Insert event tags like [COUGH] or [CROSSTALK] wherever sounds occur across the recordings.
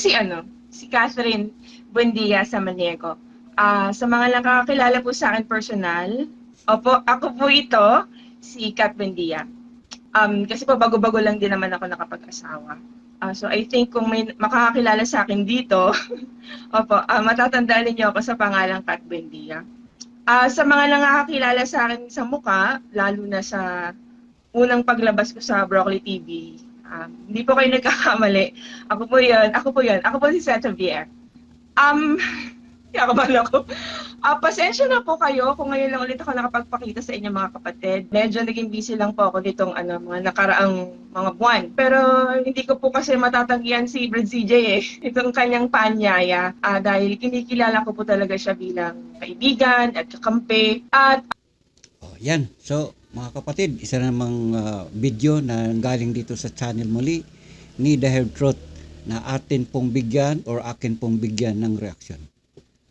si ano, si Catherine Buendia Samaniego. Ah, sa mga nakakakilala po sa akin personal, opo, ako po ito, si Kat Buendia. Um, kasi po bago-bago lang din naman ako nakapag-asawa. Ah, so I think kung may makakakilala sa akin dito, [LAUGHS] opo, ah, matatandaan niyo ako sa pangalang Kat Buendia. Ah, sa mga nakakakilala sa akin sa muka, lalo na sa unang paglabas ko sa Broccoli TV, um, hindi po kayo nagkakamali. Ako po yun, ako po yun, ako po si Seth Javier. Um, [LAUGHS] Yakaban ako. Ah, pasensya na po kayo kung ngayon lang ulit ako nakapagpakita sa inyo mga kapatid. Medyo naging busy lang po ako ditong ano, mga nakaraang mga buwan. Pero hindi ko po kasi matatanggihan si Brad CJ eh. [LAUGHS] Itong kanyang paanyaya. Ah, dahil kinikilala ko po talaga siya bilang kaibigan at kakampi. At Oh, yan. So, mga kapatid, isa namang ah, video na galing dito sa channel muli ni The Hair Truth na atin pong bigyan or akin pong bigyan ng reaksyon.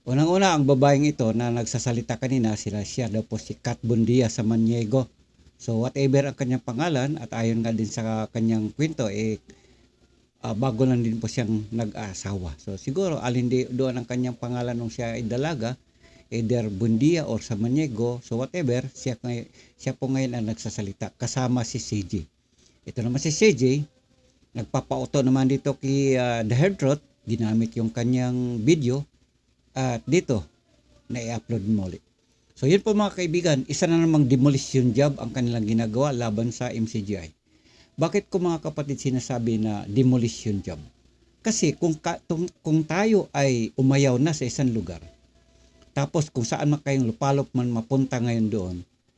Unang-una, ang babaeng ito na nagsasalita kanina, sila siya daw po si Kat Bundia sa Maniego. So, whatever ang kanyang pangalan at ayon nga din sa kanyang kwento, eh, ah, bago lang din po siyang nag-asawa. So, siguro, alin di, doon ang kanyang pangalan nung siya ay dalaga, either Bundia or sa Maniego, so whatever, siya, siya po ngayon ang nagsasalita kasama si CJ. Ito naman si CJ, nagpapauto naman dito kay ah, The Hairdrot, ginamit yung kanyang video at dito na i-upload mo ulit. So yun po mga kaibigan, isa na namang demolition job ang kanilang ginagawa laban sa MCGI. Bakit ko mga kapatid sinasabi na demolition job? Kasi kung, ka, tung- kung tayo ay umayaw na sa isang lugar, tapos kung saan man kayong lupalop man mapunta ngayon doon,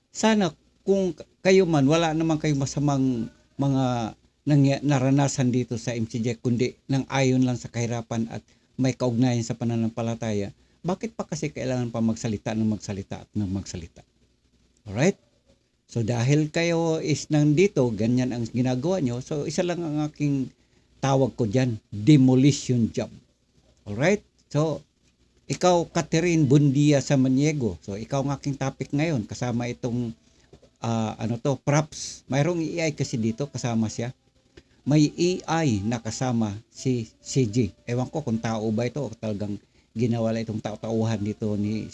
sana kung kayo man, wala naman kayong masamang mga nangya- naranasan dito sa MCJ, kundi nang ayon lang sa kahirapan at may kaugnayan sa pananampalataya, bakit pa kasi kailangan pa magsalita ng magsalita at ng magsalita? Alright? So dahil kayo is nandito, ganyan ang ginagawa nyo, so isa lang ang aking tawag ko dyan, demolition job. Alright? So, ikaw, Catherine Bundia sa Maniego. So, ikaw ang aking topic ngayon, kasama itong, ah, ano to, props. Mayroong AI kasi dito, kasama siya. May AI na kasama si CG. Ewan ko kung tao ba ito o talagang ginawa lang itong tao-tauhan dito ni,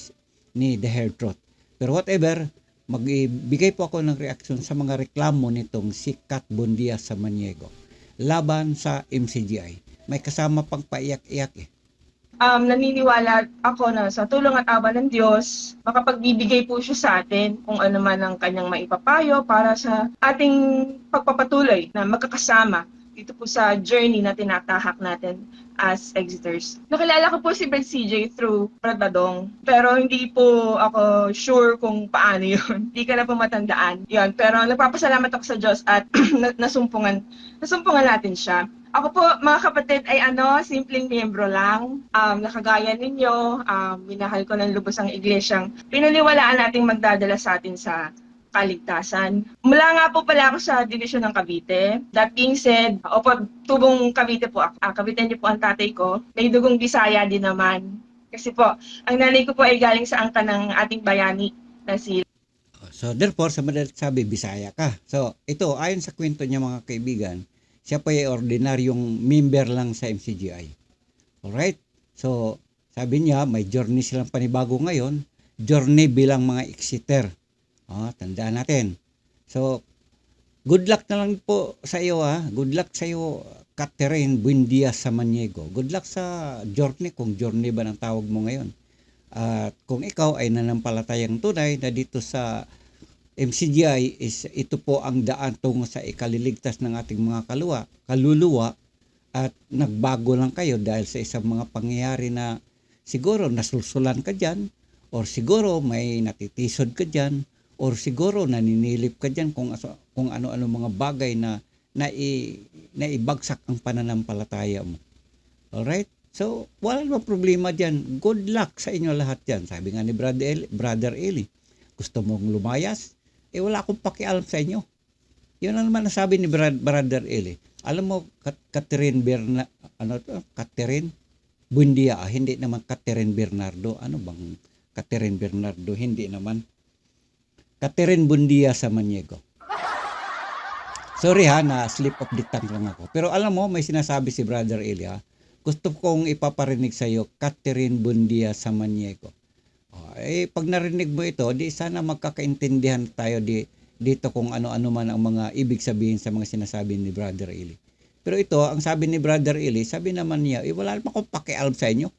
ni The Hair Truth. Pero whatever, magbigay po ako ng reaksyon sa mga reklamo nitong si Kat Bundia sa Maniego laban sa MCGI. May kasama pang paiyak-iyak eh. Um, naniniwala ako na sa tulong at awa ng Diyos, makapagbibigay po siya sa atin kung ano man ang kanyang maipapayo para sa ating pagpapatuloy na magkakasama dito po sa journey na tinatahak natin as exiters. Nakilala ko po si Brad CJ through Brad Badong, pero hindi po ako sure kung paano yun. [LAUGHS] Hindi ka na po matandaan. Yun, pero nagpapasalamat ako sa Diyos at [CLEARS THROAT] na- nasumpungan, nasumpungan natin siya. Ako po, mga kapatid, ay ano, simpleng miyembro lang. Um, nakagaya ninyo, um, minahal ko ng lubos ang iglesyang pinaniwalaan nating magdadala sa atin sa kaligtasan. Mula nga po pala ako sa division ng Cavite. That being said, opo, tubong Cavite po ako. Ah, Cavite niyo po ang tatay ko. May dugong Bisaya din naman. Kasi po, ang nanay ko po ay galing sa angka ng ating bayani na si So therefore, sa sabi, Bisaya ka. So ito, ayon sa kwento niya mga kaibigan, siya pa ay ordinaryong member lang sa MCGI. Alright? So, sabi niya, may journey silang panibago ngayon. Journey bilang mga exiter. Ah, tandaan natin. So, good luck na lang po sa iyo ha. Good luck sa iyo, Catherine Buendia sa Maniego. Good luck sa journey, kung journey ba ng tawag mo ngayon. At kung ikaw ay nanampalatayang tunay na dito sa MCGI is ito po ang daan tungo sa ikaliligtas ng ating mga kaluluwa, kaluluwa at nagbago lang kayo dahil sa isang mga pangyayari na siguro nasulsulan ka dyan or siguro may natitisod ka dyan or siguro naninilip ka dyan kung, aso- kung ano-ano mga bagay na nai, naibagsak ang pananampalataya mo. Alright? So, wala namang problema dyan. Good luck sa inyo lahat dyan. Sabi nga ni Brother Eli, Brother Eli gusto mong lumayas? Eh, wala akong pakialam sa inyo. Yun ang naman nasabi ni Brad, Brother Eli. Alam mo, Catherine Berna, ano to? Catherine Buendia, ah, hindi naman Catherine Bernardo. Ano bang Catherine Bernardo? Hindi naman. Catherine Buendia sa Maniego. Sorry ha, na slip of the tongue lang ako. Pero alam mo, may sinasabi si Brother ha. gusto kong ipaparinig sa iyo, Catherine Bundia Samaniego. Oh, eh, pag narinig mo ito, di sana magkakaintindihan tayo di, dito kung ano-ano man ang mga ibig sabihin sa mga sinasabi ni Brother Eli. Pero ito, ang sabi ni Brother Eli, sabi naman niya, eh, wala naman akong pakialam sa inyo.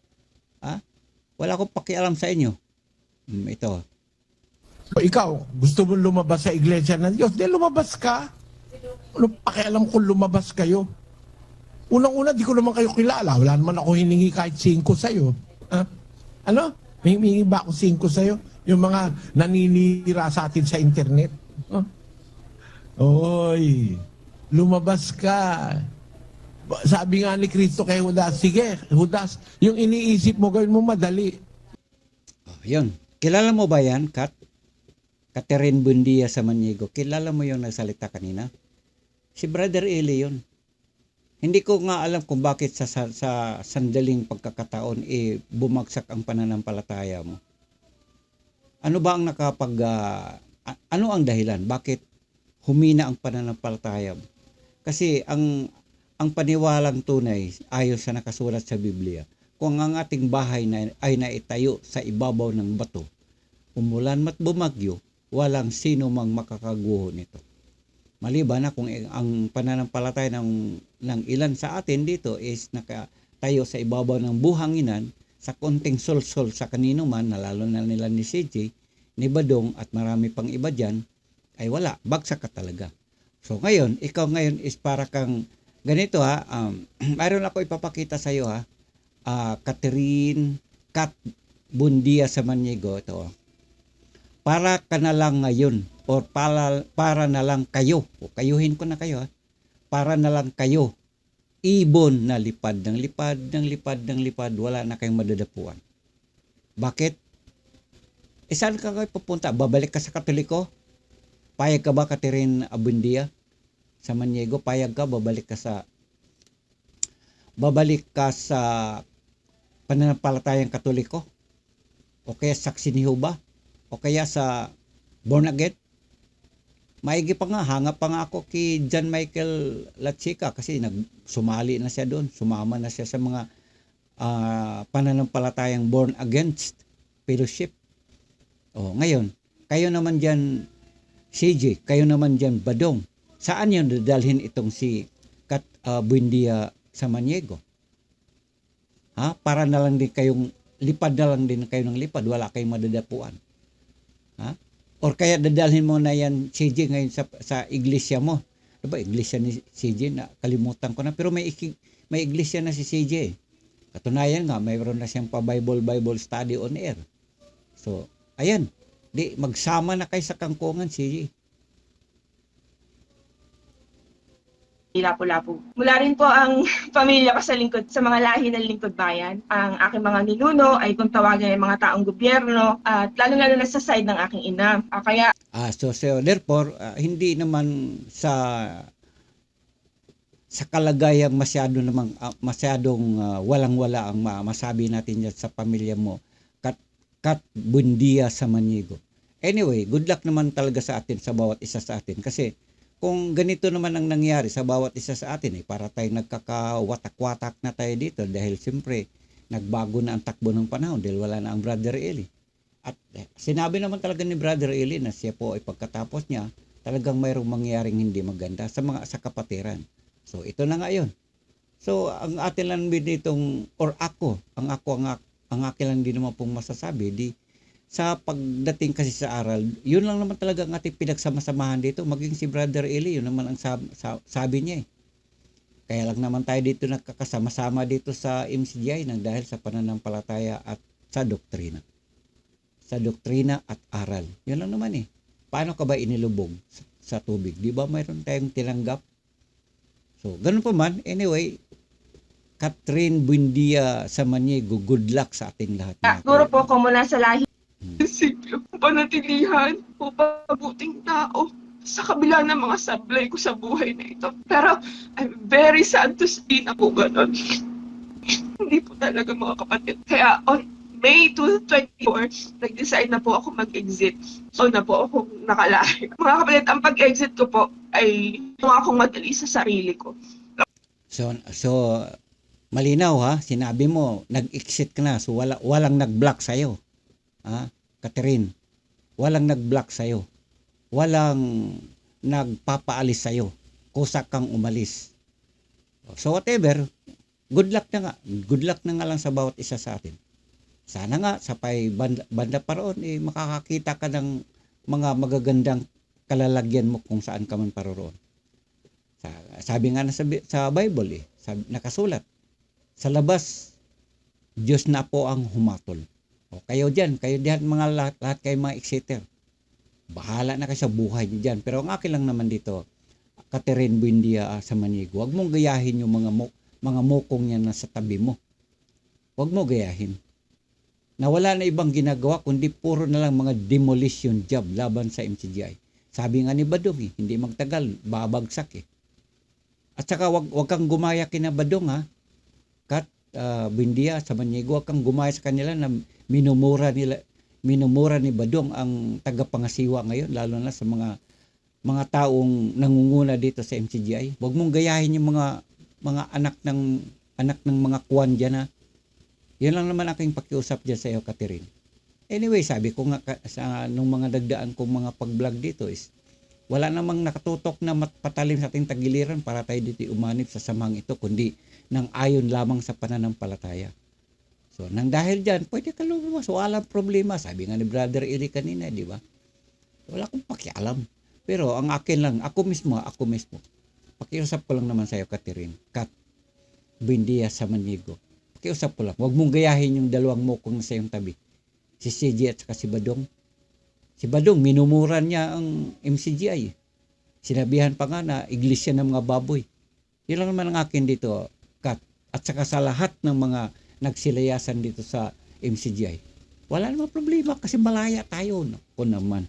Ha? Wala akong pakialam sa inyo. Hmm, ito. O ikaw, gusto mo lumabas sa iglesia ng Diyos? Di lumabas ka. Ano pakialam kung lumabas kayo? Unang-una, di ko naman kayo kilala. Wala naman ako hiningi kahit singko sa'yo. Ha? Ano? May hiningi ba ako singko sa'yo? Yung mga naninira sa atin sa internet. Ha? Oy, lumabas ka. Sabi nga ni Kristo kay Judas, sige, Judas, yung iniisip mo, gawin mo madali. Oh, yun. Kilala mo ba yan, Kat? Catherine Bundia Samaniego. Kilala mo yung nagsalita kanina? Si Brother Eli yun. Hindi ko nga alam kung bakit sa, sa, sa sandaling pagkakataon eh bumagsak ang pananampalataya mo. Ano ba ang nakapag a- ano ang dahilan? Bakit humina ang pananampalataya mo? Kasi ang ang paniwalang tunay ayon sa nakasulat sa Biblia, kung ang ating bahay na, ay naitayo sa ibabaw ng bato, umulan mat bumagyo, walang sino mang makakaguho nito. Maliban na kung ang pananampalataya ng, ng ilan sa atin dito is nakatayo sa ibabaw ng buhanginan sa konting solsol sa kanino man, lalo na nila ni CJ, ni Badong at marami pang iba dyan, ay wala, bagsak ka talaga. So ngayon, ikaw ngayon is para kang ganito ha, um, [CLEARS THROAT] mayroon ako ipapakita sa iyo ha, Ah, Catherine Kat Bundia sa Maniego ito. oh. Para ka na lang ngayon or para, para na lang kayo. O kayuhin ko na kayo ha. Para na lang kayo. Ibon na lipad ng lipad ng lipad ng lipad wala na kayong madadapuan. Bakit? E saan ka kayo pupunta? Babalik ka sa Katoliko? Payag ka ba Catherine Abundia? Sa Maniego, payag ka? Babalik ka sa babalik ka sa pananampalatayang katoliko o kaya saksi ni Jehovah o kaya sa born again maigi pa nga hanga pa nga ako kay John Michael Lachica kasi nag sumali na siya doon sumama na siya sa mga ah, pananampalatayang born against fellowship o ngayon kayo naman diyan CJ kayo naman diyan Badong saan yun dadalhin itong si Kat uh, Buendia sa Maniego. Ha? Para na lang din kayong lipad na lang din kayo ng lipad, wala kayong madadapuan. Ha? Or kaya dadalhin mo na yan CJ ngayon sa sa iglesia mo. Diba, iglesia ni CJ na kalimutan ko na pero may may iglesia na si CJ. Katunayan nga mayroon na siyang pa Bible Bible study on air. So, ayan. Di magsama na kayo sa kangkungan CJ. Lapu-Lapu. Mula rin po ang [LAUGHS] pamilya ko sa lingkod, sa mga lahi ng lingkod bayan. Ang aking mga ninuno ay kung tawagan ay mga taong gobyerno at lalo-lalo na sa side ng aking ina. Ah, kaya Ah, so, so therefore, ah, hindi naman sa sa kalagayang masyado namang ah, masyadong ah, walang-wala ang ma- masabi natin dyan sa pamilya mo. Kat kat bundia sa Manigo. Anyway, good luck naman talaga sa atin sa bawat isa sa atin kasi kung ganito naman ang nangyari sa bawat isa sa atin eh para tayo nagkakawatak-watak na tayo dito dahil siyempre nagbago na ang takbo ng panahon dahil wala na ang brother Eli. At eh, sinabi naman talaga ni Brother Eli na siya po ay pagkatapos niya, talagang mayroong mangyaring hindi maganda sa mga sa kapatiran. So ito na nga 'yon. So ang atin lang din ditong or ako, ang ako ang, ang akin lang din naman pong masasabi di sa pagdating kasi sa aral, yun lang naman talaga ang ating pinagsama-samahan dito. Maging si Brother Eli, yun naman ang sab- sa- sabi niya eh. Kaya lang naman tayo dito nagkakasama-sama dito sa MCGI nang dahil sa pananampalataya at sa doktrina sa doktrina at aral. Yun lang naman eh. Paano ka ba inilubog sa, sa tubig? Di ba mayroon tayong tinanggap? So, ganun pa man. Anyway, Catherine Buendia sa Maniego, good luck sa ating lahat. Ah, siguro po kaibigan. kung mula sa lahi Hmm. Sipyo, panatilihan, mabuting tao sa kabila ng mga sablay ko sa buhay na ito. Pero I'm very sad to see na po ganun. Hindi po talaga mga kapatid. Kaya on May 2024, nag-decide na po ako mag-exit. So na po ako nakalahi. Mga kapatid, ang pag-exit ko po ay tuwa akong madali sa sarili ko. So, so malinaw ha, sinabi mo, nag-exit ka na, so wala, walang nag-block sa'yo. Ha? Catherine, walang nag-block sa'yo. Walang nagpapaalis sa'yo. Kusa kang umalis. So whatever, good luck na nga. Good luck na nga lang sa bawat isa sa atin. Sana nga, sa pay banda, banda pa roon, eh, makakakita ka ng mga magagandang kalalagyan mo kung saan ka man paroroon. Sa, sabi nga na sa, sa Bible, eh, sabi, nakasulat, sa labas, Diyos na po ang humatol. O kayo dyan, kayo diyan mga lahat, lahat kayo mga exciter. Bahala na kayo sa buhay niyo dyan. Pero ang akin lang naman dito, Catherine Buendia ah, sa Manigo, huwag mong gayahin yung mga, mo, mga mukong yan na sa tabi mo. Huwag mo gayahin. Na wala na ibang ginagawa, kundi puro na lang mga demolition job laban sa MCGI. Sabi nga ni Badong eh, hindi magtagal, babagsak eh. At saka wag, wag kang gumaya kina Badong ha. Kat uh, Buendia sa Manigo, wag kang gumaya sa kanila na minumura nila minumura ni Badong ang tagapangasiwa ngayon lalo na sa mga mga taong nangunguna dito sa MCGI. Huwag mong gayahin yung mga mga anak ng anak ng mga kwan diyan na yun lang naman aking pakiusap dyan sa iyo, Catherine. Anyway, sabi ko nga sa nung mga dagdaan kong mga pag-vlog dito is wala namang nakatutok na patalim sa ating tagiliran para tayo dito umanib sa samang ito, kundi nang ayon lamang sa pananampalataya. So, nang dahil dyan, pwede ka lumabas. Walang problema. Sabi nga ni Brother Eric kanina, di ba? Wala akong pakialam. Pero ang akin lang, ako mismo, ako mismo. Pakiusap ko lang naman sa iyo, Catherine. Kat, Buendia sa Manigo. Pakiusap ko lang. Huwag mong gayahin yung dalawang mukong sa iyong tabi. Si CJ at saka si Badong. Si Badong, minumuran niya ang MCGI. Sinabihan pa nga na iglesia ng mga baboy. Yun lang naman ang akin dito, Kat. At saka sa lahat ng mga nagsilayasan dito sa MCGI. Wala namang problema kasi malaya tayo. Naku naman.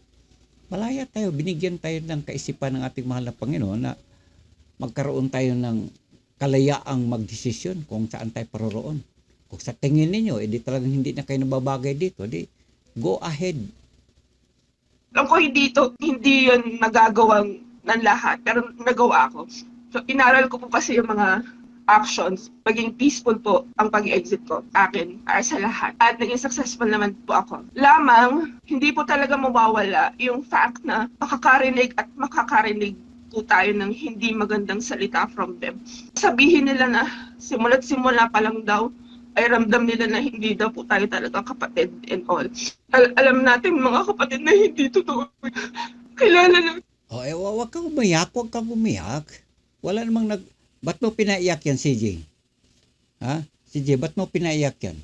Malaya tayo. Binigyan tayo ng kaisipan ng ating mahal na Panginoon na magkaroon tayo ng kalayaang magdesisyon kung saan tayo paroroon. Kung sa tingin ninyo, edi talagang hindi na kayo nababagay dito, di go ahead. Alam ko hindi to, hindi yun nagagawang ng lahat, pero nagawa ko. So, inaral ko po kasi yung mga actions, maging peaceful po ang pag-exit ko akin para sa lahat. At naging successful naman po ako. Lamang, hindi po talaga mawawala yung fact na makakarinig at makakarinig po tayo ng hindi magandang salita from them. Sabihin nila na simula't simula pa lang daw, ay ramdam nila na hindi daw po tayo talaga kapatid and all. Al- alam natin mga kapatid na hindi totoo. [LAUGHS] Kilala na O, eh, wa- wag kang umiyak, wag kang umiyak. Wala namang nag... Ba't mo pinaiyak yan, CJ? Ha? CJ, ba't mo pinaiyak yan?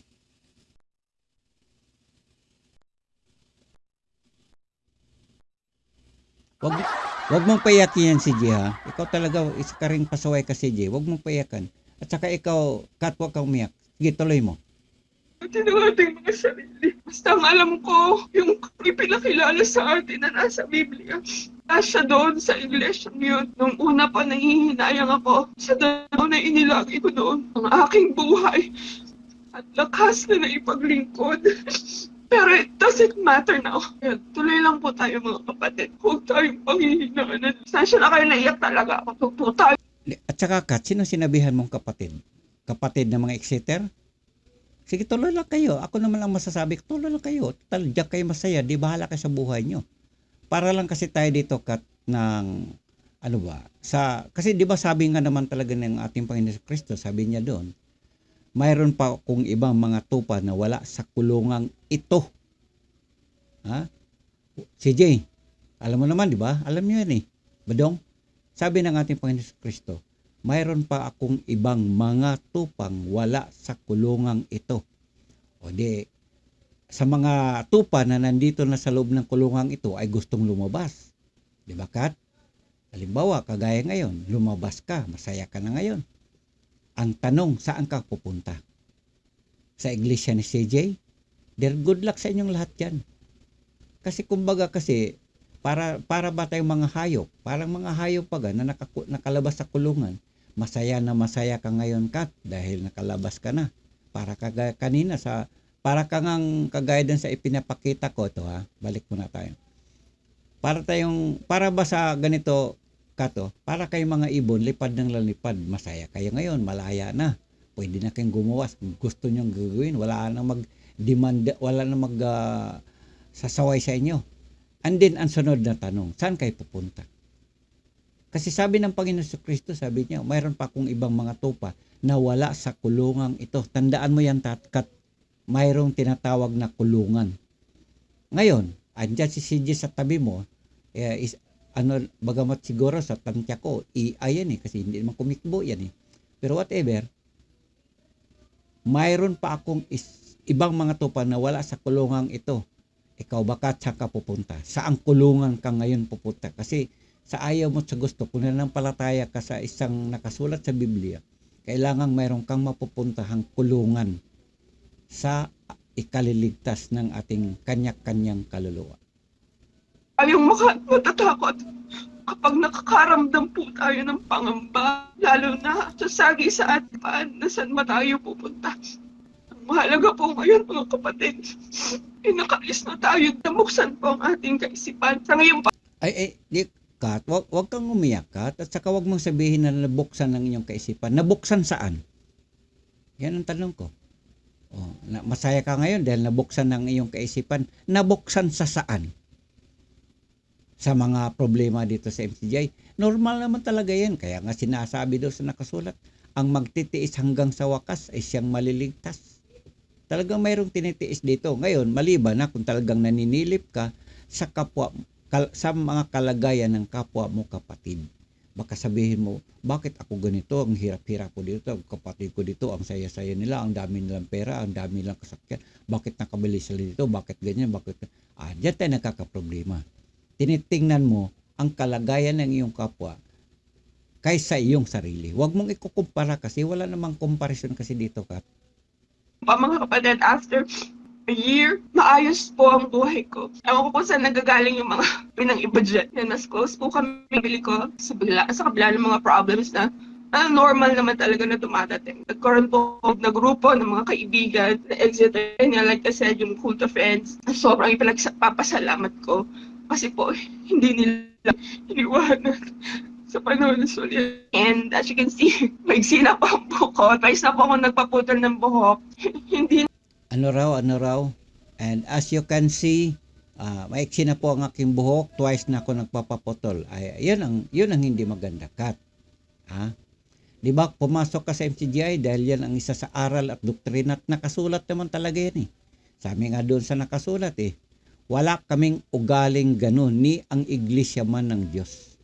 Wag, wag mong paiyakin yan, CJ, ha? Ikaw talaga, isa ka rin pasaway ka, CJ. Wag mong paiyakan. At saka ikaw, Kat, wag kang umiyak. Sige, tuloy mo. Natin ang ating mga sarili. Basta alam ko, yung ipinakilala sa atin na nasa Biblia, nasa doon sa iglesia yun. Nung una pa nangihinayang ako, sa daw na inilagi ko doon ang aking buhay at lakas na naipaglingkod. [LAUGHS] Pero it doesn't matter now. Kaya tuloy lang po tayo mga kapatid. Huwag tayong panghihinaan. Sasya na kayo naiyak talaga ako. Huwag po tayo At saka, Kat, sino sinabihan mong kapatid? Kapatid ng mga exeter? Sige, tuloy lang kayo. Ako naman lang masasabi, tuloy lang kayo. Total, diyan kayo masaya. Di bahala kayo sa buhay nyo. Para lang kasi tayo dito, Kat, ng, ano ba, sa, kasi di ba sabi nga naman talaga ng ating Panginoon Kristo, sabi niya doon, mayroon pa kung ibang mga tupa na wala sa kulungang ito. Ha? Si Jay, alam mo naman, di ba? Alam niyo yan eh. Badong, sabi ng ating Panginoon Kristo, mayroon pa akong ibang mga tupang wala sa kulungang ito. O di, sa mga tupa na nandito na sa loob ng kulungang ito ay gustong lumabas. Di ba, Kat? Halimbawa, kagaya ngayon, lumabas ka, masaya ka na ngayon. Ang tanong, saan ka pupunta? Sa iglesia ni CJ? There good luck sa inyong lahat yan. Kasi kumbaga kasi, para para ba tayong mga hayop? Parang mga hayop pa na nakaku- nakalabas sa kulungan. Masaya na masaya ka ngayon, Kat, dahil nakalabas ka na. Para kagaya kanina sa para ka ngang kagaya dun sa ipinapakita ko to ha. Balik muna tayo. Para tayong para ba sa ganito kato, para kayong mga ibon lipad ng lalipad, masaya kayo ngayon, malaya na. pwede na kayong gumawa gusto nyo gagawin. Wala na mag-demand, wala na mag ah, sasaway sa inyo. And then, ang sunod na tanong, saan kayo pupunta? Kasi sabi ng Panginoon sa Kristo, sabi niya, mayroon pa akong ibang mga tupa na wala sa kulungang ito. Tandaan mo yan, tatkat. Mayroong tinatawag na kulungan. Ngayon, andyan si CJ sa tabi mo, eh, is, ano, bagamat siguro sa tantya ko, AI yan eh, kasi hindi naman kumikbo yan eh. Pero whatever, mayroon pa akong is, ibang mga tupa na wala sa kulungang ito. Ikaw baka saan ka pupunta? Saang kulungan ka ngayon pupunta? Kasi sa ayaw mo sa gusto, kung nanampalataya ka sa isang nakasulat sa Biblia, kailangan mayroon kang mapupuntahang kulungan sa ikaliligtas ng ating kanya-kanyang kaluluwa. Ayong maka matatakot kapag nakakaramdam po tayo ng pangamba, lalo na sasagi sa atin na saan ba tayo pupunta. Ang mahalaga po ngayon mga kapatid, nakaalis na tayo, namuksan po ang ating kaisipan. Sa ngayon pa, Ay, ay, di, Kat, wag, wag kang umiyak, at saka wag mong sabihin na nabuksan ng inyong kaisipan. Nabuksan saan? Yan ang tanong ko. Oh, na, masaya ka ngayon dahil nabuksan ng iyong kaisipan. Nabuksan sa saan? Sa mga problema dito sa MCJ. Normal naman talaga yan. Kaya nga sinasabi daw sa nakasulat, ang magtitiis hanggang sa wakas ay siyang maliligtas. Talagang mayroong tinitiis dito. Ngayon, maliban na kung talagang naninilip ka sa kapwa kal- sa mga kalagayan ng kapwa mo kapatid. Baka sabihin mo, bakit ako ganito? Ang hirap-hirap ko dito. Ang kapatid ko dito, ang saya-saya nila, ang dami nilang pera, ang dami nilang kasakyan. Bakit nakabili sila dito? Bakit ganyan? Bakit? Ah, diyan tayo nagkakaproblema. Tinitingnan mo ang kalagayan ng iyong kapwa kaysa iyong sarili. Huwag mong ikukumpara kasi wala namang comparison kasi dito ka. pa mga kapatid, after a year, maayos po ang buhay ko. Ewan ko kung saan nagagaling yung mga [LAUGHS] pinang iba dyan. Yan, mas close po kami ko sa, bila, sa kabila ng mga problems na ah, normal naman talaga na dumadating. Nagkaroon po na grupo ng mga kaibigan na exit niya, like I said, yung cult of friends. Sobrang ipinagpapasalamat ko kasi po, [LAUGHS] hindi nila iniwanan [LAUGHS] sa panahon sulit. And as you can see, maigsi na po ang buhok. Twice na po ako nagpaputol ng buhok. hindi ano raw, ano raw. And as you can see, ah maiksi na po ang aking buhok. Twice na ako nagpapaputol. Ay, yun ang, yun ang hindi maganda, Kat. Ha? Di ba, pumasok ka sa MCGI dahil yan ang isa sa aral at doktrina at nakasulat naman talaga yan eh. Sabi nga doon sa nakasulat eh, wala kaming ugaling ganun ni ang iglesia man ng Diyos.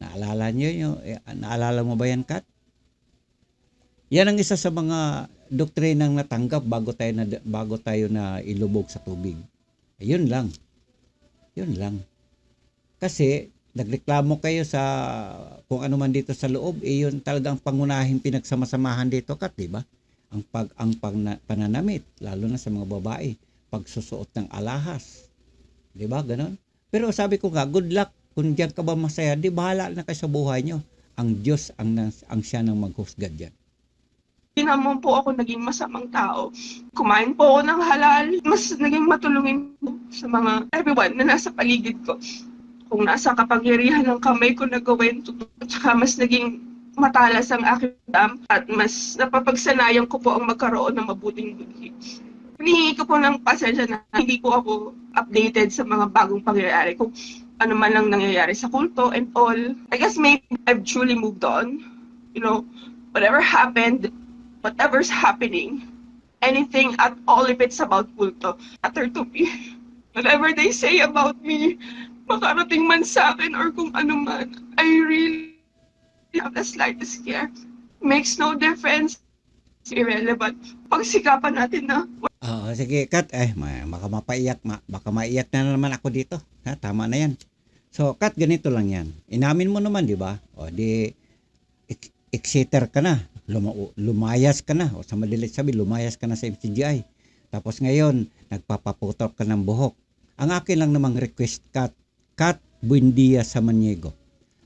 Naalala niyo yun? Eh, naalala mo ba yan, Kat? Yan ang isa sa mga doktrinang natanggap bago tayo na bago tayo na ilubog sa tubig. Ayun lang. Yun lang. Kasi nagreklamo kayo sa kung ano man dito sa loob, eh yun talagang pangunahing pinagsama-samahan dito kat, di ba? Ang pag ang pagna, pananamit, lalo na sa mga babae, pagsusuot ng alahas. Di ba? Ganon. Pero sabi ko nga, good luck kung diyan ka ba masaya, di bahala na kayo sa buhay nyo. Ang Diyos ang, ang siya nang maghusga diyan. Naman po ako naging masamang tao. Kumain po ako ng halal. Mas naging matulungin po sa mga everyone na nasa paligid ko. Kung nasa kapangyarihan ng kamay ko na gawin, totoo. Tsaka mas naging matalas ang aking dam at mas napapagsanayan ko po ang magkaroon ng mabuting buhay. Hinihingi ko po ng pasensya na hindi po ako updated sa mga bagong pangyayari. Kung ano man lang nangyayari sa kulto and all. I guess maybe I've truly moved on. You know, whatever happened, whatever's happening, anything at all if it's about kulto, matter to me. [LAUGHS] Whatever they say about me, makarating man sa akin or kung ano man, I really have the slightest care. Makes no difference. It's irrelevant. Pagsikapan natin na Oo, sige, Kat. Eh, baka mapaiyak, ma- baka maiyak na naman ako dito. Ha, tama na yan. So, Kat, ganito lang yan. Inamin mo naman, di ba? O, di, ek- exeter ka na. Luma- lumayas ka na. O, sa madilit sabi, lumayas ka na sa MCGI. Tapos ngayon, nagpapaputok ka ng buhok. Ang akin lang namang request, Kat, Kat Buendia sa Maniego.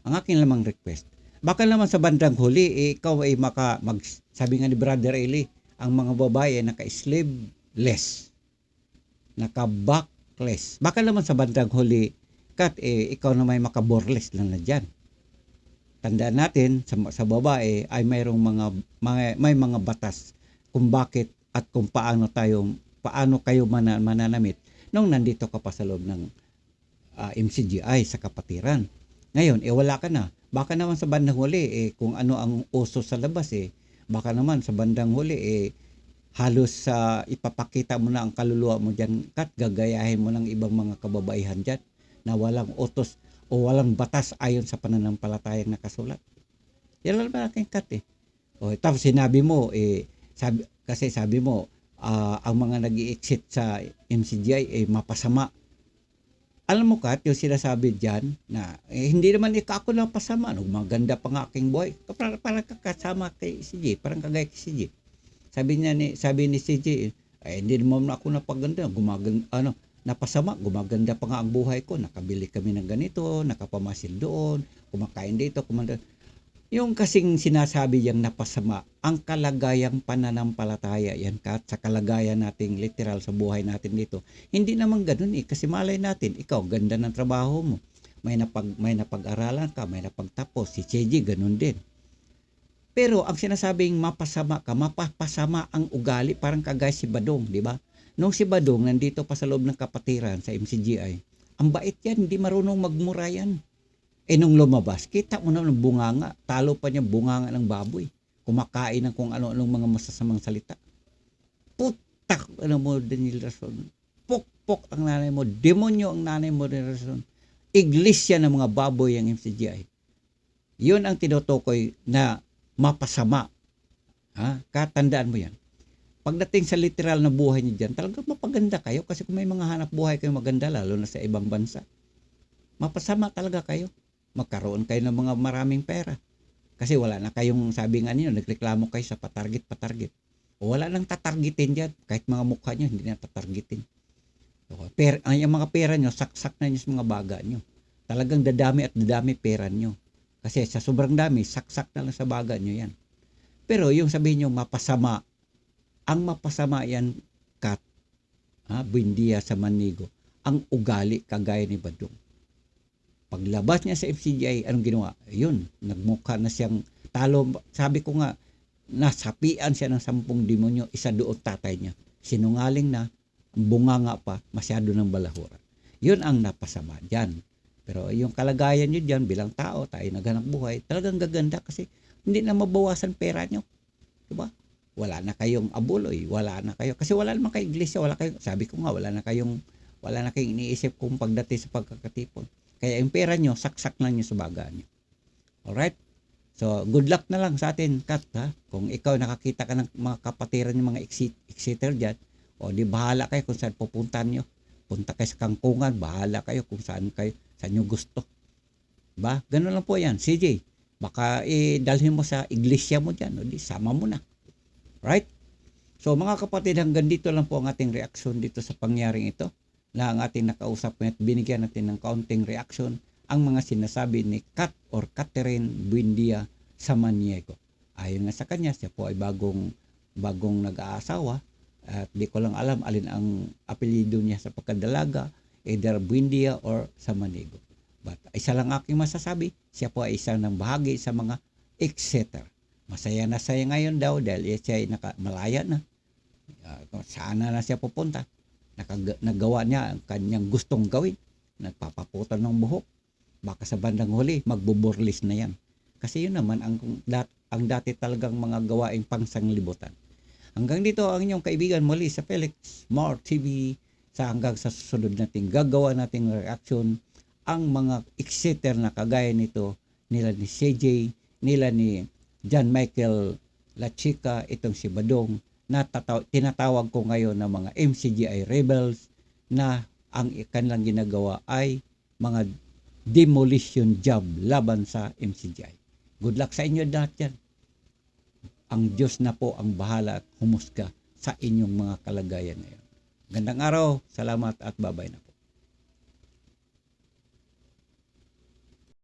Ang akin namang request. Baka naman sa bandang huli, eh, ikaw ay maka, mag, sabi nga ni Brother Eli, ang mga babae ay naka-sleeveless. Naka-backless. Baka naman sa bandang huli, kat, eh, ikaw na may makaborless lang na dyan. Tandaan natin sa, sa babae ay mayroong mga, mga may mga batas kung bakit at kung paano tayo paano kayo mana, mananamit nung nandito ka pa sa loob ng ah, MCGI sa kapatiran. Ngayon, eh wala ka na. Baka naman sa bandang huli, eh, kung ano ang uso sa labas, eh, baka naman sa bandang huli, eh, halos sa ipapakita mo na ang kaluluwa mo dyan, kat gagayahin mo ng ibang mga kababaihan dyan na walang utos o walang batas ayon sa pananampalatayang nakasulat. Yan lang ba aking kat eh. O, tapos sinabi mo, eh, sabi, kasi sabi mo, ah, ang mga nag exit sa MCGI, eh, mapasama. Alam mo kat, yung sinasabi dyan, na eh, hindi naman ikaw ako na pasama. No? Maganda pa nga aking buhay. Parang, parang kakasama kay CJ. Parang kagaya kay CJ. Sabi niya ni, sabi ni CJ, eh, hindi naman ako napaganda. Gumaganda, ano, napasama, gumaganda pa nga ang buhay ko. Nakabili kami ng ganito, nakapamasil doon, kumakain dito, kumanda. Yung kasing sinasabi yang napasama, ang kalagayang pananampalataya yan kat sa kalagayan nating literal sa buhay natin dito. Hindi naman ganun eh, kasi malay natin, ikaw, ganda ng trabaho mo. May, napag, may napag-aralan ka, may napagtapos. Si Cheji, ganun din. Pero ang sinasabing mapasama ka, mapapasama ang ugali, parang kagaya si Badong, di ba? Nung si Badong nandito pa sa loob ng kapatiran sa MCGI, ang bait yan, hindi marunong magmura yan. Eh nung lumabas, kita mo na ng bunganga, talo pa niya bunganga ng baboy. Kumakain ng kung ano-anong mga masasamang salita. Putak, ano mo, Daniel Rason. Pukpok ang nanay mo, demonyo ang nanay mo, Daniel Rason. Iglesia ng mga baboy ang MCGI. Yun ang tinutukoy na mapasama. Ha? Katandaan mo yan. Pagdating sa literal na buhay niyo dyan, talagang mapaganda kayo kasi kung may mga hanap buhay kayo maganda, lalo na sa ibang bansa, mapasama talaga kayo. Magkaroon kayo ng mga maraming pera. Kasi wala na kayong sabi nga ninyo, nagreklamo kayo sa patarget-patarget. O wala nang tatargetin dyan. Kahit mga mukha nyo, hindi na tatargetin. So, per, ang yung mga pera nyo, saksak na nyo sa mga baga nyo. Talagang dadami at dadami pera nyo. Kasi sa sobrang dami, saksak na lang sa baga nyo yan. Pero yung sabihin nyo, mapasama, ang mapasama yan, kat, ha, buendia sa manigo, ang ugali kagaya ni Badong. Paglabas niya sa FCGI, anong ginawa? Ayun, nagmukha na siyang talo. Sabi ko nga, nasapian siya ng sampung demonyo, isa doon tatay niya. Sinungaling na, bunganga pa, masyado ng balahura. Yun ang napasama dyan. Pero yung kalagayan nyo dyan bilang tao, tayo naghanap buhay, talagang gaganda kasi hindi na mabawasan pera nyo. Diba? Wala na kayong abuloy, wala na kayo. Kasi wala naman kayo iglesia, wala kayo, sabi ko nga, wala na kayong, wala na kayong iniisip kung pagdating sa pagkakatipon. Kaya yung pera nyo, saksak lang nyo sa baga nyo. Alright? So, good luck na lang sa atin, Kat, ha? Kung ikaw nakakita ka ng mga kapatiran ng mga exit, exiter dyan, o di bahala kayo kung saan pupuntahan nyo. Punta kayo sa kangkungan, bahala kayo kung saan kayo, saan nyo gusto. Ba? Ganun lang po yan. CJ, baka eh, dalhin mo sa iglesia mo dyan, o di sama mo na. Right? So mga kapatid, hanggang dito lang po ang ating reaksyon dito sa pangyaring ito na ang ating nakausap at binigyan natin ng kaunting reaction ang mga sinasabi ni Kat or Catherine Buendia Samaniego. Ayon nga sa kanya, siya po ay bagong bagong nag-aasawa at di ko lang alam alin ang apelyido niya sa pagkadalaga, either Buendia or Samaniego. But isa lang aking masasabi, siya po ay isang ng bahagi sa mga etc. Masaya na saya ngayon daw dahil siya ay naka, malaya na. Uh, saan na, na siya pupunta? Nakag- nagawa niya ang kanyang gustong gawin. Nagpapaputan ng buhok. Baka sa bandang huli, magbuburlis na yan. Kasi yun naman ang, dat, ang dati talagang mga gawaing pangsanglibutan. Hanggang dito ang inyong kaibigan muli sa Felix More TV sa hanggang sa susunod nating gagawa nating reaction ang mga exeter na kagaya nito nila ni CJ, nila ni John Michael La Chica, itong si Badong na tataw- tinatawag ko ngayon ng mga MCGI rebels na ang kanilang ginagawa ay mga demolition job laban sa MCGI. Good luck sa inyo lahat yan. Ang Diyos na po ang bahala at humusga sa inyong mga kalagayan ngayon. Gandang araw, salamat at babay na.